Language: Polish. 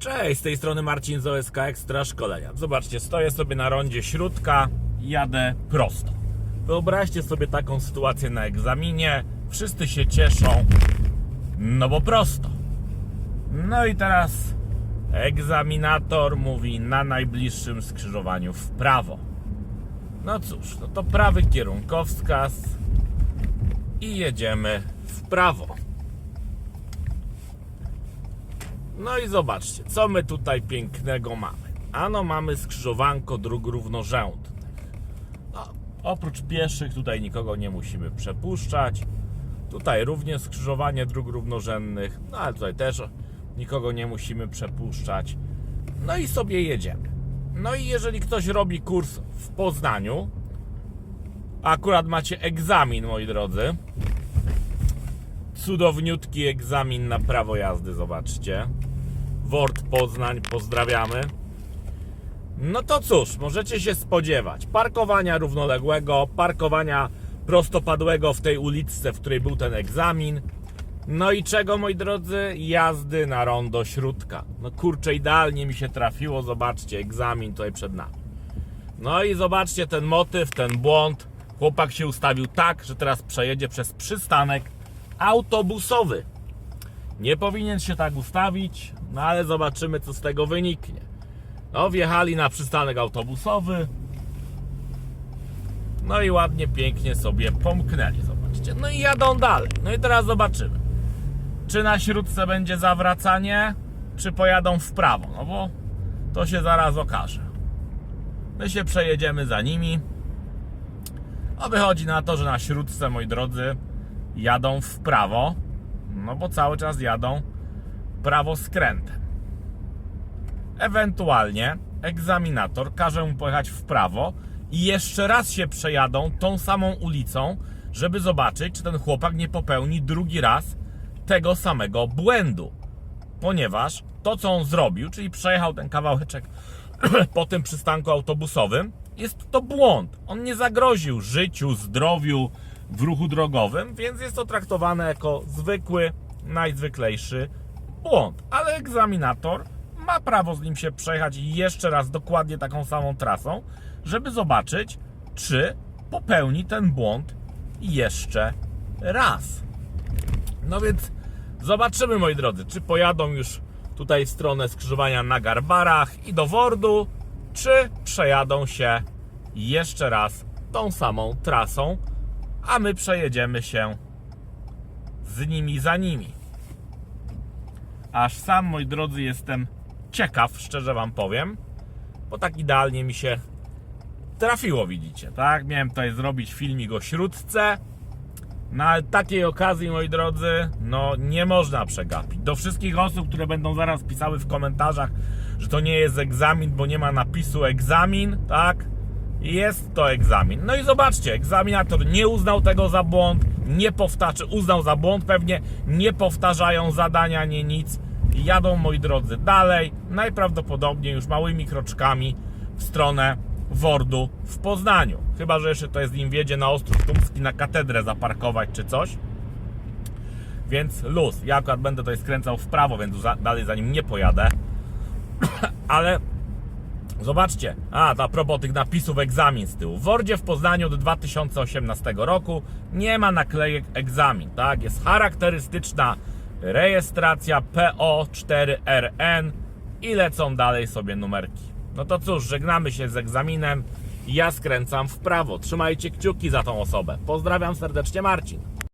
Cześć, z tej strony Marcin z OSK Ekstra Szkolenia. Zobaczcie, stoję sobie na rondzie Śródka jadę prosto. Wyobraźcie sobie taką sytuację na egzaminie. Wszyscy się cieszą, no bo prosto. No i teraz egzaminator mówi na najbliższym skrzyżowaniu w prawo. No cóż, no to prawy kierunkowskaz i jedziemy w prawo. No i zobaczcie, co my tutaj pięknego mamy. Ano mamy skrzyżowanko dróg równorzędnych. No, oprócz pieszych tutaj nikogo nie musimy przepuszczać. Tutaj również skrzyżowanie dróg równorzędnych, no ale tutaj też nikogo nie musimy przepuszczać. No i sobie jedziemy. No i jeżeli ktoś robi kurs w Poznaniu, akurat macie egzamin, moi drodzy, cudowniutki egzamin na prawo jazdy, zobaczcie. Wort Poznań, pozdrawiamy. No to cóż, możecie się spodziewać parkowania równoległego, parkowania prostopadłego w tej uliczce, w której był ten egzamin. No i czego, moi drodzy? Jazdy na rondo Śródka. No kurczę, idealnie mi się trafiło, zobaczcie, egzamin tutaj przed nami. No i zobaczcie ten motyw, ten błąd. Chłopak się ustawił tak, że teraz przejedzie przez przystanek autobusowy. Nie powinien się tak ustawić, no ale zobaczymy, co z tego wyniknie. No, wjechali na przystanek autobusowy. No i ładnie, pięknie sobie pomknęli, zobaczcie. No i jadą dalej. No i teraz zobaczymy, czy na śródce będzie zawracanie, czy pojadą w prawo. No bo to się zaraz okaże. My się przejedziemy za nimi. A wychodzi na to, że na śródce, moi drodzy, jadą w prawo. No bo cały czas jadą prawo skrętem. Ewentualnie egzaminator każe mu pojechać w prawo i jeszcze raz się przejadą tą samą ulicą, żeby zobaczyć, czy ten chłopak nie popełni drugi raz tego samego błędu. Ponieważ to, co on zrobił, czyli przejechał ten kawałeczek po tym przystanku autobusowym, jest to błąd. On nie zagroził życiu, zdrowiu w ruchu drogowym, więc jest to traktowane jako zwykły, najzwyklejszy błąd. Ale egzaminator ma prawo z nim się przejechać jeszcze raz dokładnie taką samą trasą, żeby zobaczyć, czy popełni ten błąd jeszcze raz. No więc zobaczymy, moi drodzy, czy pojadą już tutaj w stronę skrzyżowania na Garbarach i do Wordu, czy przejadą się jeszcze raz tą samą trasą, a my przejedziemy się z nimi za nimi. Aż sam, moi drodzy, jestem ciekaw, szczerze wam powiem, bo tak idealnie mi się trafiło, widzicie, tak? Miałem tutaj zrobić filmik o śródce. Na takiej okazji, moi drodzy, no nie można przegapić. Do wszystkich osób, które będą zaraz pisały w komentarzach, że to nie jest egzamin, bo nie ma napisu egzamin, tak? Jest to egzamin. No i zobaczcie, egzaminator nie uznał tego za błąd, nie powtarzy, uznał za błąd pewnie, nie powtarzają zadania, nie nic. Jadą, moi drodzy, dalej, najprawdopodobniej już małymi kroczkami w stronę Wordu w Poznaniu. Chyba, że jeszcze to jest im wiedzie na Ostrów Tumski na katedrę zaparkować czy coś. Więc luz. Ja akurat będę tutaj skręcał w prawo, więc dalej za nim nie pojadę. Ale Zobaczcie, a to a propos tych napisów egzamin z tyłu. W Wordzie w Poznaniu od 2018 roku nie ma naklejek egzamin, tak? Jest charakterystyczna rejestracja PO4RN i lecą dalej sobie numerki. No to cóż, żegnamy się z egzaminem. Ja skręcam w prawo. Trzymajcie kciuki za tą osobę. Pozdrawiam serdecznie, Marcin.